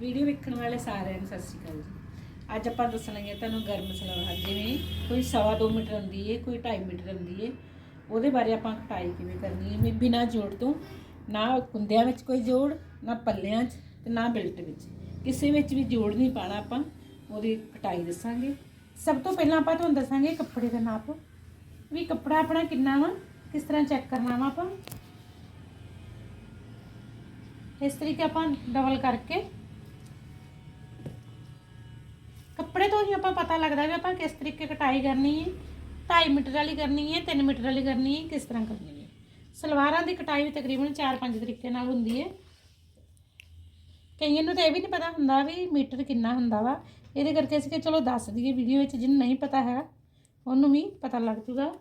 Video ਵੇਖਣ ਵਾਲੇ ਸਾਰਿਆਂ ਨੂੰ ਸਤਿ ਸ਼੍ਰੀ ਅਕਾਲ ਜੀ। ਅੱਜ ਆਪਾਂ ਦੱਸਣ ਲੱਗੇ ਤੁਹਾਨੂੰ ਗਰਮ ਸਲਵਾਰ ਜਿਵੇਂ ਕੋਈ ਸਵਾ ਦੋ ਮੀਟਰ ਹੁੰਦੀ ਹੈ ਕੋਈ 2.5 ਮੀਟਰ ਹੁੰਦੀ ਹੈ ਉਹਦੇ ਬਾਰੇ ਆਪਾਂ ਕਟਾਈ ਕਿਵੇਂ ਕਰਨੀ ਹੈ ਵੀ ਬਿਨਾਂ ਜੋੜ ਤੋਂ, ਨਾ ਕੁੰਦਿਆਂ ਵਿੱਚ ਕੋਈ ਜੋੜ, ਨਾ ਪੱਲਿਆਂ 'ਚ ਤੇ ਨਾ ਬਿਲਟ ਵਿੱਚ। ਕਿਸੇ ਵਿੱਚ ਵੀ ਜੋੜ ਨਹੀਂ ਪਾਣਾ ਆਪਾਂ, ਉਹਦੀ ਕਟਾਈ ਦੱਸਾਂਗੇ। ਸਭ ਤੋਂ ਪਹਿਲਾਂ ਆਪਾਂ ਤੁਹਾਨੂੰ ਦੱਸਾਂਗੇ ਕੱਪੜੇ ਦਾ ਨਾਪ, ਵੀ ਕੱਪੜਾ ਆਪਣਾ ਕਿੰਨਾ ਵਾ, ਕਿਸ ਤਰ੍ਹਾਂ ਚੈੱਕ ਕਰਨਾ ਵਾ ਆਪਾਂ। ਇਸ ਤਰੀਕੇ ਆਪਾਂ ਡਬਲ ਕਰਕੇ ਕੱਪੜੇ ਤੋਂ ਹੀ ਆਪਾਂ ਪਤਾ ਲੱਗਦਾ ਵੀ ਆਪਾਂ ਕਿਸ ਤਰੀਕੇ ਕਟਾਈ ਕਰਨੀ ਹੈ 2.5 ਮੀਟਰ ਵਾਲੀ ਕਰਨੀ ਹੈ 3 ਮੀਟਰ ਵਾਲੀ ਕਰਨੀ ਹੈ, ਕਿਸ ਤਰ੍ਹਾਂ ਕਰਨੀ ਹੈ। ਸਲਵਾਰਾਂ ਦੀ ਕਟਾਈ ਵੀ ਤਕਰੀਬਨ 4-5 ਤਰੀਕੇ ਨਾਲ ਹੁੰਦੀ ਹੈ। ਕਈਆਂ ਨੂੰ ਤਾਂ ਇਹ ਵੀ ਨਹੀਂ ਪਤਾ ਹੁੰਦਾ ਵੀ ਮੀਟਰ ਕਿੰਨਾ ਹੁੰਦਾ ਵਾ। ਇਹਦੇ ਕਰਕੇ ਅਸੀਂ ਕਿ ਚਲੋ ਦੱਸ ਦਈਏ ਵੀਡੀਓ ਵਿੱਚ, ਜਿਹਨੂੰ ਨਹੀਂ ਪਤਾ ਹੈਗਾ ਉਹਨੂੰ ਵੀ ਪਤਾ ਲੱਗ ਜੂਗਾ।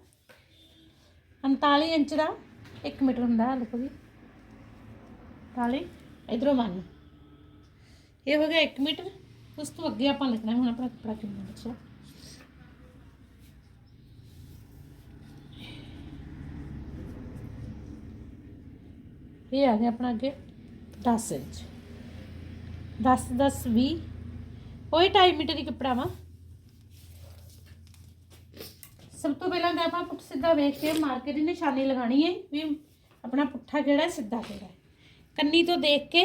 39 ਇੰਚ ਦਾ 1 ਮੀਟਰ ਹੁੰਦਾ, ਦੇਖੋ ਜੀ। 39 ਇਧਰੋਂ ਮੰਨ ਇਹ ਹੋ ਗਿਆ 1 ਮੀਟਰ। ਉਸ ਤੋਂ ਅੱਗੇ ਆਪਾਂ ਲਿਖਣਾ ਹੁਣ ਆਪਣਾ ਕੱਪੜਾ ਕਿੰਨਾ ਬਚਿਆ ਇਹ ਆ ਗਿਆ ਆਪਣਾ ਅੱਗੇ 10 ਇੰਚ। 10 10 20 ਉਹੀ 2.5 ਮੀਟਰ ਹੀ ਕੱਪੜਾ ਵਾ। ਸਭ ਤੋਂ ਪਹਿਲਾਂ ਤਾਂ ਆਪਾਂ ਪੁੱਠ ਸਿੱਧਾ ਵੇਖ ਕੇ ਮਾਰਕੇ ਦੀ ਨਿਸ਼ਾਨੀ ਲਗਾਣੀ ਹੈ ਵੀ ਆਪਣਾ ਪੁੱਠਾ ਕਿਹੜਾ ਸਿੱਧਾ ਕਿਹੜਾ ਕੰਨੀ ਤੋਂ ਦੇਖ ਕੇ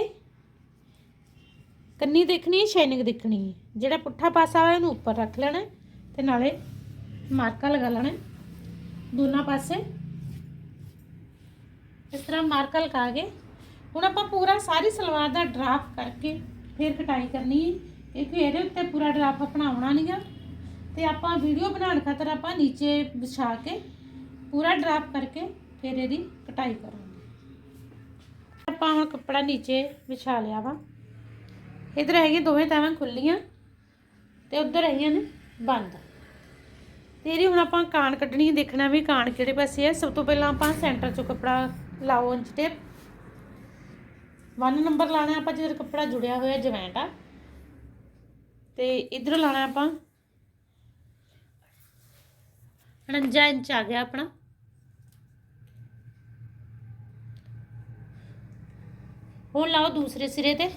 ਕੰਨੀ ਦੇਖਣੀ ਹੈ ਸ਼ਾਈਨਿੰਗ ਦੇਖਣੀ ਹੈ। ਜਿਹੜਾ ਪੁੱਠਾ ਪਾਸਾ ਹੋਇਆ, ਉਹਨੂੰ ਉੱਪਰ ਰੱਖ ਲੈਣਾ ਹੈ ਤੇ ਨਾਲੇ ਮਾਰਕਾ ਲਗਾ ਲੈਣਾ ਦੋਨਾਂ ਪਾਸੇ ਇਸ ਤਰ੍ਹਾਂ ਮਾਰਕਾ ਲਗਾ ਕੇ। ਹੁਣ ਆਪਾਂ ਪੂਰਾ ਸਾਰੀ ਸਲਵਾਰ ਦਾ ਡਰਾਫਟ ਕਰਕੇ ਫਿਰ ਕਟਾਈ ਕਰਨੀ ਹੈ। ਕਿਉਂਕਿ ਇਹਦੇ ਉੱਤੇ ਪੂਰਾ ਡਰਾਫਟ ਆਪਣਾ ਆਉਣਾ ਨਹੀਂਗਾ ਤੇ ਆਪਾਂ ਵੀਡੀਓ ਬਣਾਉਣ ਖਾਤਰ ਆਪਾਂ ਨੀਚੇ ਵਿਛਾ ਕੇ ਪੂਰਾ ਡਰਾਫਟ ਕਰਕੇ ਫਿਰ ਇਹਦੀ ਕਟਾਈ ਕਰਾਂਗੇ। ਆਪਾਂ ਹੁਣ ਕੱਪੜਾ ਨੀਚੇ ਵਿਛਾ ਲਿਆ ਵਾ। ਇਧਰ ਹੈਗੇ ਦੋਵੇਂ ਤਾਵਾਂ ਖੁੱਲੀਆਂ ਤੇ ਉਧਰ ਹੈਗੀਆਂ ਨੇ ਬੰਦ। ਤੇ ਇਹਦੀ ਹੁਣ ਆਪਾਂ ਕਾਣ ਕੱਢਣੀ ਦੇਖਣਾ ਵੀ ਕਾਣ ਕਿਹੜੇ ਪਾਸੇ ਹੈ ਸਭ ਤੋਂ ਪਹਿਲਾਂ ਆਪਾਂ ਸੈਂਟਰ ਚੋਂ ਕੱਪੜਾ ਲਾਓ ਇੰਚ ਟੇਪ 1 ਨੰਬਰ ਲਾਣਾ ਆਪਾਂ ਜਿਹੜਾ ਕੱਪੜਾ ਜੁੜਿਆ ਹੋਇਆ ਜਵੈਂਟ ਆ। ਤੇ ਇਧਰੋਂ ਲਾਣਾ ਆਪਾਂ। 49 ਇੰਚ ਆ ਗਿਆ ਆਪਣਾ। ਹੁਣ ਲਾਓ ਦੂਸਰੇ ਸਿਰੇ ਤੇ।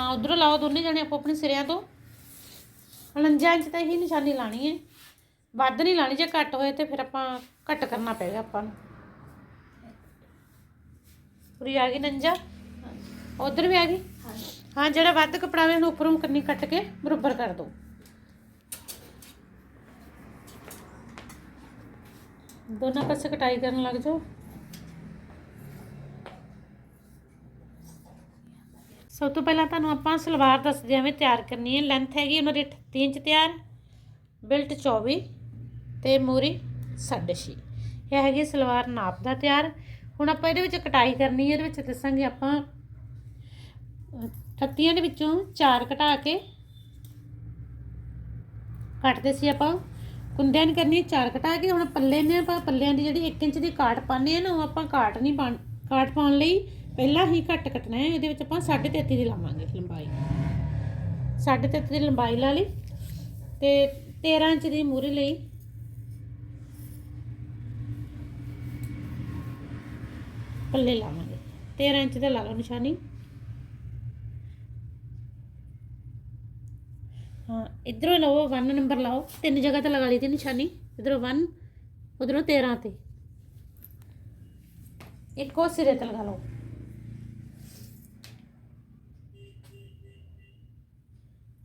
ਹਾਂ, ਉਧਰੋਂ ਲਾਓ, ਦੋਨੇ ਜਣੇ ਆਪੋ ਆਪਣੇ ਸਿਰਿਆਂ ਤੋਂ। 49 ਇੰਚ ਤਾਂ ਹੀ ਨਿਸ਼ਾਨੀ ਲਾਣੀ ਹੈ ਵੱਧ ਨਹੀਂ ਲਾਣੀ, ਜੇ ਘੱਟ ਹੋਏ ਤੇ ਫਿਰ ਆਪਾਂ ਘੱਟ ਕਰਨਾ ਪਏਗਾ ਆਪਾਂ ਨੂੰ। ਪੂਰੀ ਆ ਗਈ ਨੰਜਾ? ਉਧਰ ਵੀ ਆ ਗਈ? ਹਾਂ, ਜਿਹੜਾ ਵੱਧ ਕਪੜਾ ਵੇ, ਉਹਨੂੰ ਉੱਪਰੋਂ ਕੰਨੀ ਕੱਟ ਕੇ ਬਰੋਬਰ ਕਰ ਦੋ। ਦੋਨਾਂ ਪਾਸੇ ਕਟਾਈ ਕਰਨ ਲੱਗ ਜਾਓ। ਸਭ ਤੋਂ ਪਹਿਲਾਂ ਤੁਹਾਨੂੰ ਆਪਾਂ ਸਲਵਾਰ ਦੱਸਦੇ ਹਾਂ ਵੀ ਤਿਆਰ ਕਰਨੀ ਹੈ ਲੈਂਥ ਹੈਗੀ ਉਹਨਾਂ ਦੀ 38 ਇੰਚ ਤਿਆਰ ਬਿਲਟ 24 ਤੇ ਮੂਰੀ 6.5 ਇਹ ਹੈਗੀ ਸਲਵਾਰ ਨਾਪ ਦਾ ਤਿਆਰ। ਹੁਣ ਆਪਾਂ ਇਹਦੇ ਵਿੱਚ ਕਟਾਈ ਕਰਨੀ ਹੈ, ਇਹਦੇ ਵਿੱਚ ਦੱਸਾਂਗੇ ਆਪਾਂ 38 ਦੇ ਵਿੱਚੋਂ 4 ਘਟਾ ਕੇ ਕੱਟਦੇ ਸੀ ਆਪਾਂ। ਕੁੰਦਿਆਂ ਨੂੰ ਕਰਨੀ 4 ਘਟਾ ਕੇ, ਹੁਣ ਪੱਲੇ ਨੇ ਆਪਾਂ, ਪੱਲਿਆਂ ਦੀ ਜਿਹੜੀ 1 ਇੰਚ ਦੀ ਕਾਟ ਪਾਉਂਦੇ ਆ ਨਾ, ਉਹ ਆਪਾਂ ਕਾਟ ਨਹੀਂ ਪਾਣ ਕਾਟ ਪਾਉਣ ਲਈ ਪਹਿਲਾਂ ਹੀ ਘੱਟ ਕੱਟਣਾ ਹੈ, ਇਹਦੇ ਵਿੱਚ ਆਪਾਂ 33.5 ਦੀ ਲਾਵਾਂਗੇ ਲੰਬਾਈ। 33.5 ਦੀ ਲੰਬਾਈ ਲਾ ਲਈ ਤੇ 13 ਇੰਚ ਦੀ ਮੂਰੀ ਲਈ। ਪੱਲੇ ਲਾਵਾਂਗੇ। 13 ਇੰਚ ਦਾ ਲਾ ਲਓ ਨਿਸ਼ਾਨੀ। ਹਾਂ, ਇਧਰੋਂ ਲਓ 1 ਨੰਬਰ ਲਾਓ। ਤਿੰਨ ਜਗ੍ਹਾ ਤੇ ਲਗਾ ਲਈ ਤੀ ਨਿਸ਼ਾਨੀ। ਇਧਰੋਂ 1 ਉਧਰੋਂ 13 ਤੇ। ਇੱਕੋ ਸਿਰੇ ਤੇ ਲਗਾ ਲਓ।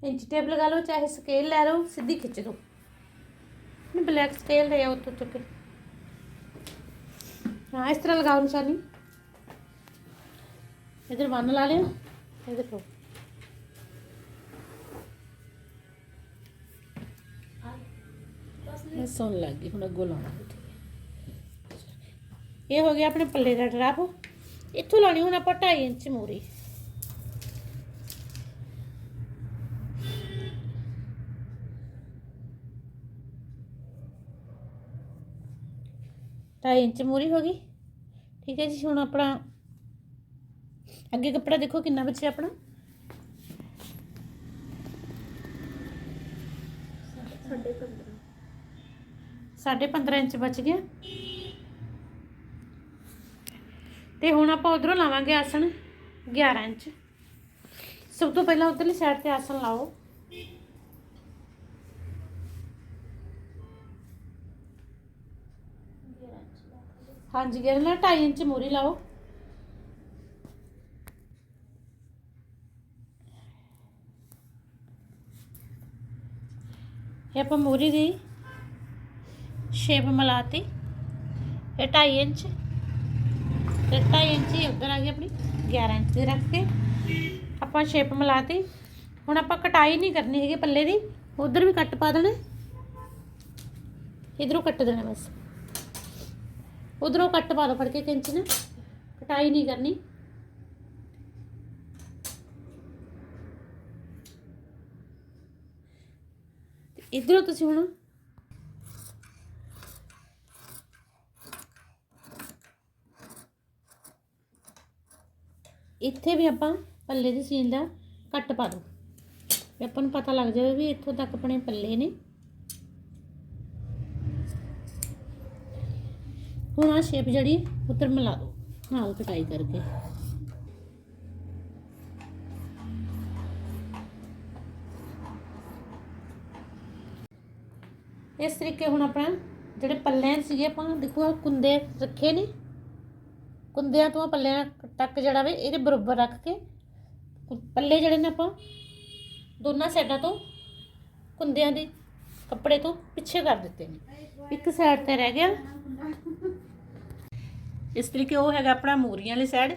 ਇੰਚ ਟੇਪ ਲਗਾ ਲਓ, ਚਾਹੇ ਸਕੇਲ ਲੈ ਲਓ, ਸਿੱਧੀ ਖਿੱਚ ਦਿਓ। ਮੈਂ ਬਲੈਕ ਸਕੇਲ ਲੈ ਆਓ ਤੋਂ ਚੁੱਕ ਕੇ ਹਾਂ, ਇਸ ਤਰ੍ਹਾਂ ਲਗਾਓ ਨਿਸ਼ਾਨੀ। ਇਧਰ ਬੰਨ ਲਾ ਲਿਆ ਇਹ ਦੇਖੋ ਇਹ ਸੁਣ ਲੱਗ ਗਈ, ਹੁਣ ਅੱਗੋਂ ਲਾਉਣਾ। ਇਹ ਹੋ ਗਿਆ ਆਪਣੇ ਪੱਲੇ ਦਾ ਡਰਾਪ। ਇੱਥੋਂ ਲਾਣੀ ਹੁਣ ਆਪਾਂ 2.5 ਇੰਚ ਮੂਰੀ। ਢਾਈ ਇੰਚ ਮੂਰੀ ਹੋ ਗਈ। ਠੀਕ ਹੈ ਜੀ, ਹੁਣ ਆਪਣਾ ਅੱਗੇ ਕੱਪੜਾ ਦੇਖੋ ਕਿੰਨਾ ਬਚਿਆ ਆਪਣਾ। ਸਾਢੇ 15 ਇੰਚ ਬਚ ਗਿਆ। ਤੇ ਹੁਣ ਆਪਾਂ ਉਧਰੋਂ ਲਾਵਾਂਗੇ ਆਸਣ 11 ਇੰਚ। ਸਭ ਤੋਂ ਪਹਿਲਾਂ ਉਧਰਲੀ ਸਾਈਡ ਤੇ ਆਸਣ ਲਾਓ। ਹਾਂਜੀ, ਗੇਰ ਨਾਲ 2.5 ਇੰਚ ਮੂਰੀ ਲਾਓ। ਇਹ ਆਪਾਂ ਮੂਰੀ ਦੀ ਸ਼ੇਪ ਮਲਾਤੀ। ਇਹ 2.5 ਇੰਚ। ਤੇ 2.5 ਇੰਚ ਉੱਧਰ ਆ ਗਈ ਆਪਣੀ 11 ਇੰਚ ਦੀ ਰੱਖ ਕੇ। ਆਪਾਂ ਸ਼ੇਪ ਮਲਾਤੀ। ਹੁਣ ਆਪਾਂ ਕਟਾਈ ਨਹੀਂ ਕਰਨੀ ਹੈਗੀ ਪੱਲੇ ਦੀ, ਉਧਰ ਵੀ ਕੱਟ ਪਾ ਦੇਣਾ। ਇਧਰੋਂ ਕੱਟ ਦੇਣਾ ਬਸ। ਉਧਰੋਂ ਕੱਟ ਪਾ ਦੋ ਫੜ ਕੇ ਕਿੰਚ ਨਾ। ਕਟਾਈ ਨਹੀਂ ਕਰਨੀ। ਇਧਰੋਂ ਤੁਸੀਂ ਹੁਣ ਇੱਥੇ ਵੀ ਆਪਾਂ ਪੱਲੇ ਦੀ ਸੀਨ ਦਾ ਕੱਟ ਪਾ ਦੋ। ਵੀ ਆਪਾਂ ਨੂੰ ਪਤਾ ਲੱਗ ਜਾਵੇ ਵੀ ਇੱਥੋਂ ਤੱਕ ਆਪਣੇ ਪੱਲੇ ਨੇ। ਹੁਣ ਆ ਸ਼ੇਪ ਜਿਹੜੀ ਉੱਤਰ ਮਿਲਾ ਦੋ। ਨਾਲ ਕਟਾਈ ਕਰਕੇ। ਇਸ ਤਰੀਕੇ ਹੁਣ ਆਪਣਾ ਜਿਹੜੇ ਪੱਲੇ ਸੀਗੇ ਆਪਾਂ, ਦੇਖੋ ਕੁੰਦੇ ਰੱਖੇ ਨੇ। ਕੁੰਦਿਆਂ ਤੋਂ ਪੱਲਿਆਂ ਤੱਕ ਜਿਹੜਾ ਵੇ, ਇਹਦੇ ਬਰਾਬਰ ਰੱਖ ਕੇ ਪੱਲੇ ਜਿਹੜੇ ਨੇ ਆਪਾਂ, ਦੋਨਾਂ ਸਾਈਡਾਂ ਤੋਂ ਕੁੰਦਿਆਂ ਦੇ ਕੱਪੜੇ ਤੋਂ ਪਿੱਛੇ ਕਰ ਦਿੱਤੇ ਨੇ। ਇੱਕ ਸਾਈਡ ਤੇ ਰਹਿ ਗਿਆ। ਇਸ ਤਰੀਕੇ ਉਹ ਹੈਗਾ ਆਪਣਾ ਮੂਰੀਆਂ ਵਾਲੀ ਸਾਈਡ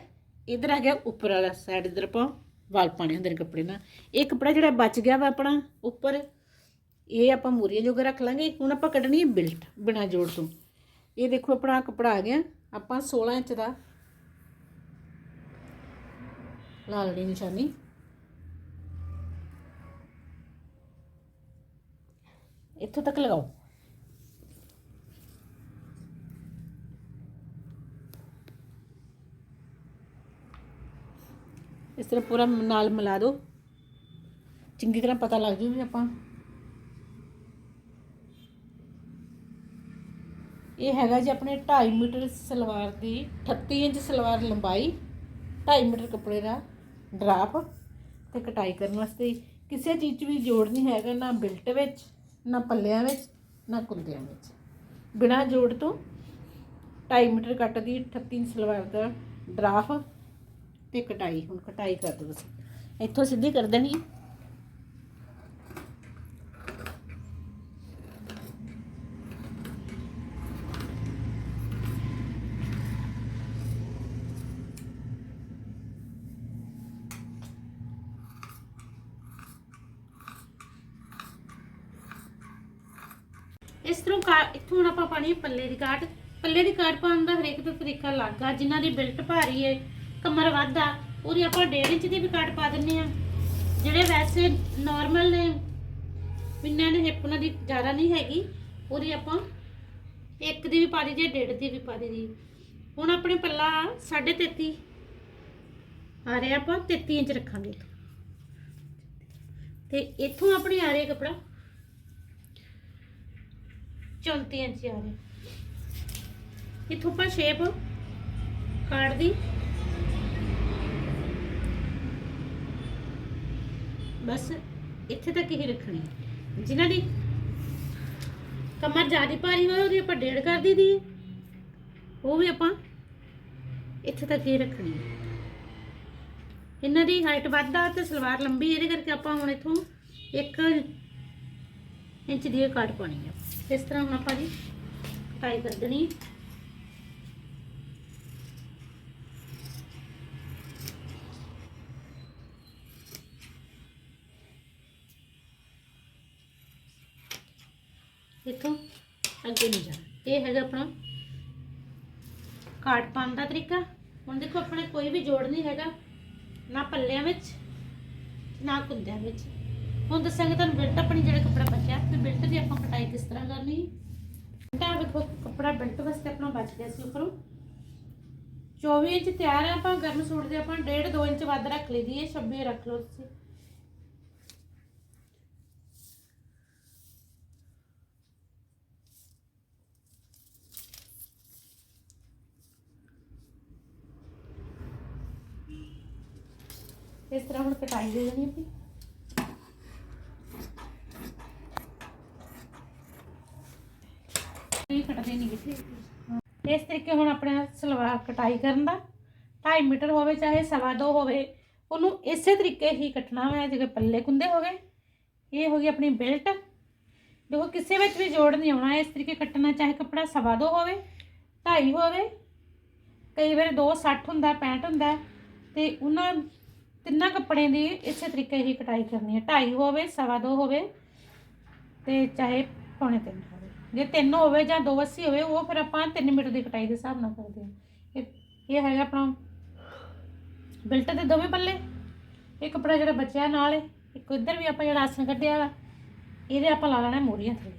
ਇਧਰ ਆ ਗਿਆ ਉੱਪਰ ਵਾਲਾ ਸਾਈਡ ਇਧਰ ਆਪਾਂ ਵਾਲ ਪਾਣੇ ਹੁੰਦੇ ਨੇ ਕੱਪੜੇ ਨਾਲ। ਇਹ ਕੱਪੜਾ ਜਿਹੜਾ ਬਚ ਗਿਆ ਵਾ ਆਪਣਾ ਉੱਪਰ, ਇਹ ਆਪਾਂ ਮੂਰੀਆਂ ਜੋਗਾ ਰੱਖ ਲਾਂਗੇ। ਹੁਣ ਆਪਾਂ ਕੱਢਣੀ ਹੈ ਬਿਲਟ ਬਿਨਾ ਜੋੜ ਤੋਂ। ਇਹ ਦੇਖੋ ਆਪਣਾ ਕੱਪੜਾ ਆ ਗਿਆ। ਆਪਾਂ 16 ਇੰਚ ਦਾ ਲਾ ਲੈਣੀ ਨਿਸ਼ਾਨੀ। ਇੱਥੋਂ ਤੱਕ ਲਗਾਓ। ਇਸ ਤਰ੍ਹਾਂ ਪੂਰਾ ਨਾਲ ਮਿਲਾ ਦਿਓ ਚੰਗੀ ਤਰ੍ਹਾਂ ਪਤਾ ਲੱਗ ਜੂ ਵੀ ਆਪਾਂ। ਇਹ ਹੈਗਾ ਜੀ ਆਪਣੇ 2.5 ਮੀਟਰ ਸਲਵਾਰ ਦੀ 38 ਇੰਚ ਸਲਵਾਰ ਲੰਬਾਈ 2.5 ਮੀਟਰ ਕੱਪੜੇ ਦਾ ਡਰਾਪ ਤੇ ਕਟਾਈ ਕਰਨ ਵਾਸਤੇ। ਕਿਸੇ ਚੀਜ਼ 'ਚ ਵੀ ਜੋੜ ਨਹੀਂ ਹੈਗਾ, ਨਾ ਬਿਲਟ ਵਿੱਚ, ਨਾ ਪੱਲਿਆਂ ਵਿੱਚ, ਨਾ ਕੁੰਦਿਆਂ ਵਿੱਚ। ਬਿਨਾ ਜੋੜ ਤੋਂ 2.5 ਮੀਟਰ ਕੱਟ ਦੀ 38 ਇੰਚ ਸਲਵਾਰ ਦਾ ਡਰਾਫ ਤੇ ਕਟਾਈ, ਹੁਣ ਕਟਾਈ ਕਰ ਦੋ ਤੁਸੀਂ। ਇੱਥੋਂ ਸਿੱਧੀ ਕਰ ਦੇਣੀ ਹੈ। ਇਸ ਤਰ੍ਹਾਂ ਕਾ ਇੱਥੋਂ ਹੁਣ ਆਪਾਂ ਪਾਣੀ ਪੱਲੇ ਦੀ ਕਾਟ। ਪੱਲੇ ਦੀ ਕਾਟ ਪਾਉਣ ਦਾ ਹਰੇਕ ਦਾ ਤਰੀਕਾ ਅਲੱਗ ਆ। ਜਿਨ੍ਹਾਂ ਦੀ ਬਿਲਟ ਭਾਰੀ ਹੈ ਕਮਰ ਵੱਧ ਆ ਉਹਦੀ ਆਪਾਂ 1.5 ਇੰਚ ਦੀ ਵੀ ਕਾਟ ਪਾ ਦਿੰਨੇ ਆ ਜਿਹੜੇ ਵੈਸੇ ਨਾਰਮਲ ਨੇ ਪਿੰਨਾਂ ਦੇ ਹਿੱਪ ਉਹਨਾਂ ਦੀ ਜ਼ਿਆਦਾ ਨਹੀਂ ਹੈਗੀ, ਉਹਦੀ ਆਪਾਂ ਇੱਕ ਦੀ ਵੀ ਪਾ ਦੀ ਡੇਢ ਦੀ ਵੀ ਪਾ ਦੀ ਹੁਣ ਆਪਣੇ ਪੱਲਾ 33.5 ਆ ਰਿਹਾ ਆਪਾਂ 33 ਇੰਚ ਰੱਖਾਂਗੇ ਤੇ ਇੱਥੋਂ ਆਪਣੀ ਆ ਰਿਹਾ ਕਪੜਾ 34 ਇੰਚ ਆ ਰਿਹਾ। ਇੱਥੋਂ ਆਪਾਂ ਸ਼ੇਪ ਕਾਟ ਦੀ। ਬਸ ਇੱਥੇ ਤੱਕ ਹੀ ਰੱਖਣੀ ਹੈ। ਜਿਨ੍ਹਾਂ ਦੀ ਕਮਰ ਜ਼ਿਆਦਾ ਭਾਰੀ ਹੋਏ ਉਹਦੀ ਆਪਾਂ ਡੇਢ ਕਰ ਦੀਦੀ ਹੈ ਉਹ ਵੀ ਆਪਾਂ ਇੱਥੇ ਤੱਕ ਹੀ ਰੱਖਣੀ ਹੈ ਇਹਨਾਂ ਦੀ ਹਾਈਟ ਵੱਧਦਾ ਤੇ ਸਲਵਾਰ ਲੰਬੀ ਇਹਦੇ ਕਰਕੇ ਆਪਾਂ ਹੁਣ ਇਥੋਂ 1 ਇੰਚ ਦੀ ਇਹ ਕਾਟ ਪਾਣੀ ਹੈ ਇਸ ਤਰ੍ਹਾਂ ਹੁਣ ਆਪਾਂ ਜੀ ਕਟਾਈ ਕਰ ਦੇਣੀ ਹੈ। ਇੱਥੋਂ ਅੱਗੇ ਨਹੀਂ ਜਾਣਾ। ਇਹ ਹੈਗਾ ਆਪਣਾ ਕਾਟ ਪਾਉਣ ਦਾ ਤਰੀਕਾ। ਹੁਣ ਦੇਖੋ, ਆਪਣੇ ਕੋਈ ਵੀ ਜੋੜ ਨਹੀਂ ਹੈਗਾ, ਨਾ ਪੱਲਿਆਂ ਵਿੱਚ, ਨਾ ਕੁੰਦਿਆਂ ਵਿੱਚ। ਹੁਣ ਦੱਸਾਂਗੇ ਤੁਹਾਨੂੰ ਬਿਲਟ ਆਪਣੀ ਜਿਹੜਾ ਕੱਪੜਾ ਬਚਿਆ, ਤੇ ਬਿਲਟ ਦੀ ਆਪਾਂ ਕਟਾਈ ਕਿਸ ਤਰ੍ਹਾਂ ਕਰਨੀ ਤਾਂ ਦੇਖੋ, ਕੱਪੜਾ ਬਿਲਟ ਵਾਸਤੇ ਆਪਣਾ ਬਚ ਗਿਆ ਸੀ ਉੱਪਰੋਂ। 24 ਇੰਚ ਤਿਆਰ ਹੈ ਆਪਾਂ, ਗਰਮ ਸੂਟ ਦੇ ਆਪਾਂ 1.5 2 ਇੰਚ ਵੱਧ ਰੱਖ ਲਈਦੀ ਹੈ 26 ਰੱਖ ਲਓ ਤੁਸੀਂ। ਇਸ ਤਰ੍ਹਾਂ ਹੁਣ ਕਟਾਈ ਦੇ ਦੇਣੀ ਆਪਣੀ। ਇਹ ਕੱਟਦੇ ਨਹੀਂ ਕਿਤੇ ਇਸ ਤਰੀਕੇ ਹੁਣ ਆਪਣਾ ਸਲਵਾਰ ਕਟਾਈ ਕਰਨ ਦਾ। 2.5 ਮੀਟਰ ਹੋਵੇ ਚਾਹੇ ਸਵਾ ਦੋ ਹੋਵੇ ਉਹਨੂੰ ਇਸੇ ਤਰੀਕੇ ਹੀ ਕੱਟਣਾ ਹੈ ਜਿਵੇਂ ਪੱਲੇ ਕੁੰਦੇ ਹੋ ਗਏ। ਇਹ ਹੋ ਗਈ ਆਪਣੀ ਬੈਲਟ। ਦੇਖੋ ਕਿਸੇ ਵਿੱਚ ਵੀ ਜੋੜ ਨਹੀਂ ਆਉਣਾ। ਇਸ ਤਰੀਕੇ ਕੱਟਣਾ ਚਾਹੇ ਕੱਪੜਾ ਸਵਾ ਦੋ ਹੋਵੇ 2.5 ਹੋਵੇ। ਕਈ ਵਾਰ 260 ਹੁੰਦਾ 65 ਹੁੰਦਾ ਤੇ ਉਹਨਾਂ ਤਿੰਨਾਂ ਕੱਪੜਿਆਂ ਦੀ ਇਸੇ ਤਰੀਕੇ ਹੀ ਕਟਾਈ ਕਰਨੀ ਹੈ। 2.5 ਹੋਵੇ, ਸਵਾ ਦੋ ਹੋਵੇ ਤੇ ਚਾਹੇ ਪੌਣੇ ਤਿੰਨ ਹੋਵੇ। ਜੇ ਤਿੰਨ ਹੋਵੇ ਜਾਂ 280 ਹੋਵੇ, ਉਹ ਫਿਰ ਆਪਾਂ 3 ਮੀਟਰ ਦੀ ਕਟਾਈ ਦੇ ਹਿਸਾਬ ਨਾਲ ਕਰਦੇ ਹਾਂ। ਇਹ ਇਹ ਹੈਗਾ ਆਪਣਾ ਬਿਲਟ ਦੇ ਦੋਵੇਂ ਪੱਲੇ। ਇਹ ਕੱਪੜਾ ਜਿਹੜਾ ਬਚਿਆ ਨਾਲ ਇੱਕ ਇੱਧਰ ਵੀ ਆਪਾਂ ਜਿਹੜਾ ਆਸਣ ਕੱਢਿਆ ਵਾ, ਇਹਦੇ ਆਪਾਂ ਲਾ ਲੈਣਾ ਮੋਰੀਆਂ ਥੱਲੇ।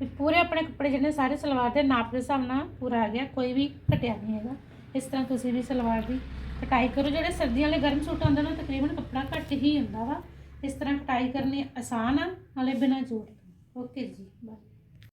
ਵੀ ਪੂਰੇ ਆਪਣੇ ਕੱਪੜੇ ਜਿਹੜੇ ਸਾਰੇ ਸਲਵਾਰ ਦੇ ਨਾਪ ਦੇ ਹਿਸਾਬ ਨਾਲ ਪੂਰਾ ਆ ਗਿਆ, ਕੋਈ ਵੀ ਘਟਿਆ ਨਹੀਂ ਹੈਗਾ। ਇਸ ਤਰ੍ਹਾਂ ਤੁਸੀਂ ਵੀ ਸਲਵਾਰ ਦੀ ਕਟਾਈ ਕਰੋ, ਜਿਹੜੇ ਸਰਦੀਆਂ ਵਾਲੇ ਗਰਮ ਸੂਟ ਆਉਂਦੇ ਨੇ, ਤਕਰੀਬਨ ਕੱਪੜਾ ਘੱਟ ਹੀ ਹੁੰਦਾ ਵਾ। ਇਸ ਤਰ੍ਹਾਂ ਕਟਾਈ ਕਰਨੀ ਆਸਾਨ ਆ, ਨਾਲੇ ਬਿਨਾਂ ਜੋੜ ਓਕੇ ਜੀ ਬਾਏ